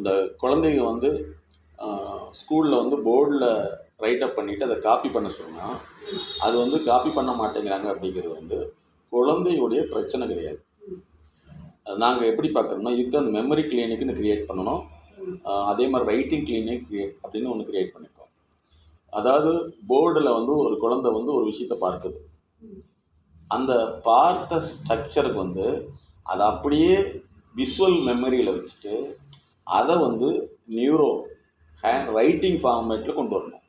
இந்த குழந்தைங்க வந்து ஸ்கூலில் வந்து போர்டில் ரைட் அப் பண்ணிவிட்டு அதை காப்பி பண்ண சொன்னால் அது வந்து காப்பி பண்ண மாட்டேங்கிறாங்க அப்படிங்கிறது வந்து குழந்தையுடைய பிரச்சனை கிடையாது. நாங்கள் எப்படி பார்க்குறோம்னா இதுக்கு அந்த மெமரி கிளினிக்னு க்ரியேட் பண்ணணும். அதே மாதிரி ரைட்டிங் கிளினிக் க்ரியேட் அப்படின்னு ஒன்று க்ரியேட் பண்ணியிருக்கோம் அதாவது போர்டில் வந்து ஒரு குழந்தை வந்து ஒரு விஷயத்தை பார்க்குது. அந்த பார்த்த ஸ்ட்ரக்சருக்கு வந்து அதை அப்படியே விஷுவல் மெமரியில் வச்சுட்டு அதை வந்து நியூரோ ஹேண்ட் ரைட்டிங் ஃபார்மேட்டில் கொண்டு வரணும்.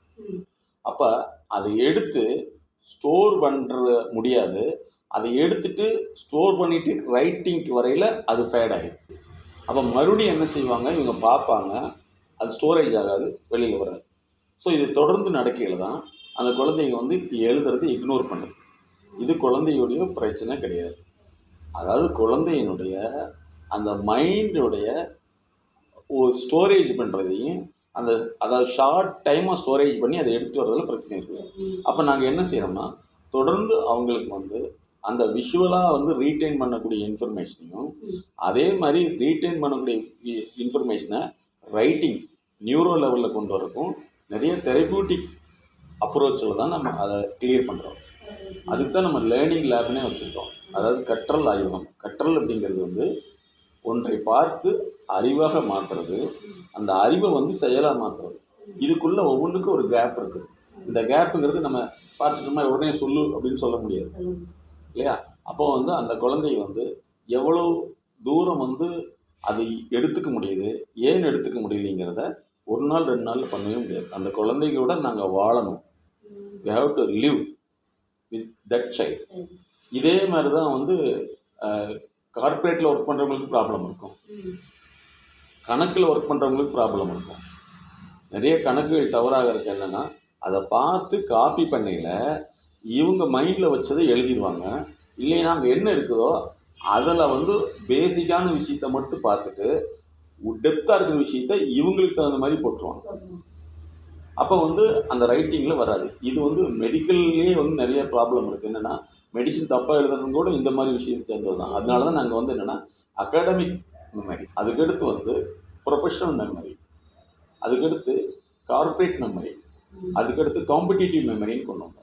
அப்போ அதை எடுத்து ஸ்டோர் பண்ணுற முடியாது. அதை எடுத்துட்டு ஸ்டோர் பண்ணிட்டு ரைட்டிங்க்கு வரையில் அது ஃபேட் ஆகிடும் அப்போ மறுபடியும் என்ன செய்வாங்க? இவங்க பார்ப்பாங்க அது ஸ்டோரேஜ் ஆகாது வெளியில் வராது. ஸோ இது தொடர்ந்து நடக்கையில் தான் அந்த குழந்தைங்க வந்து எழுதுறது இக்னோர் பண்ணுது. இது குழந்தையுடைய பிரச்சனை கிடையாது. அதாவது குழந்தையினுடைய அந்த மைண்டுடைய ஸ்டோரேஜ் பண்ணுறதையும் அந்த அதாவது ஷார்ட் டைமாக ஸ்டோரேஜ் பண்ணி அதை எடுத்துகிட்டு வரதில் பிரச்சனை இருக்குது அப்போ நாங்கள் என்ன செய்கிறோம்னா தொடர்ந்து அவங்களுக்கு வந்து அந்த விஷுவலாக வந்து ரீட்டைன் பண்ணக்கூடிய இன்ஃபர்மேஷனையும் அதே மாதிரி ரீட்டைன் பண்ணக்கூடிய இன்ஃபர்மேஷனை ரைட்டிங் நியூரோ லெவலில் கொண்டு வரக்கும் நிறைய தெரப்பியூட்டிக் அப்ரோச்சில் தான் நம்ம அதை கிளியர் பண்ணுறோம் அதுக்கு தான் நம்ம லேர்னிங் லேப்னே வச்சுருக்கோம். அதாவது கற்றல் ஆய்வகம். கற்றல் அப்படிங்கிறது வந்து ஒன்றை பார்த்து அறிவாக மாற்றுறது அந்த அறிவை வந்து செயலாக மாற்றுறது இதுக்குள்ளே ஒவ்வொன்றுக்கும் ஒரு கேப் இருக்குது. இந்த கேப்புங்கிறது நம்ம பார்த்துட்டோம்னா உடனே சொல்லு அப்படின்னு சொல்ல முடியாது. இல்லையா? அப்போ வந்து அந்த குழந்தை வந்து எவ்வளோ தூரம் வந்து அதை எடுத்துக்க முடியுது ஏன் எடுத்துக்க முடியலைங்கிறத ஒரு நாள் ரெண்டு நாள் பண்ணவே முடியாது. அந்த குழந்தைகளோட நாங்கள் வாழணும். We have to live with that child இதே மாதிரி தான் வந்து கார்ப்பரேட்டில் ஒர்க் பண்ணுறவங்களுக்கு ப்ராப்ளம் இருக்கும். கணக்கில் ஒர்க் பண்ணுறவங்களுக்கு ப்ராப்ளம் இருக்கும். நிறைய கணக்குகள் தவறாக இருக்கு என்னென்னா அதை பார்த்து காப்பி பண்ணையில் இவங்க மைண்டில் வச்சதை எழுதிடுவாங்க இல்லைன்னா அங்கே என்ன இருக்குதோ அதில் வந்து பேசிக்கான விஷயத்த மட்டும் பார்த்துட்டு டெப்த்தாக இருக்கிற விஷயத்த இவங்களுக்கு தகுந்த மாதிரி போட்டுருவாங்க. அப்போ வந்து அந்த ரைட்டிங்கில் வராது. இது வந்து மெடிக்கல்லே வந்து நிறைய ப்ராப்ளம் இருக்குது என்னென்னா மெடிசின் தப்பாக எழுதுறது கூட இந்த மாதிரி விஷயத்தை சேர்ந்தது தான் அதனால தான் நாங்கள் வந்து என்னென்னா அகாடமிக் மெமரி அதுக்கடுத்து வந்து ப்ரொஃபஷனல் மெமரி அதுக்கடுத்து கார்ப்பரேட் மெமரி அதுக்கடுத்து காம்படிட்டிவ் மெமரின்னு கொண்டு வந்தோம்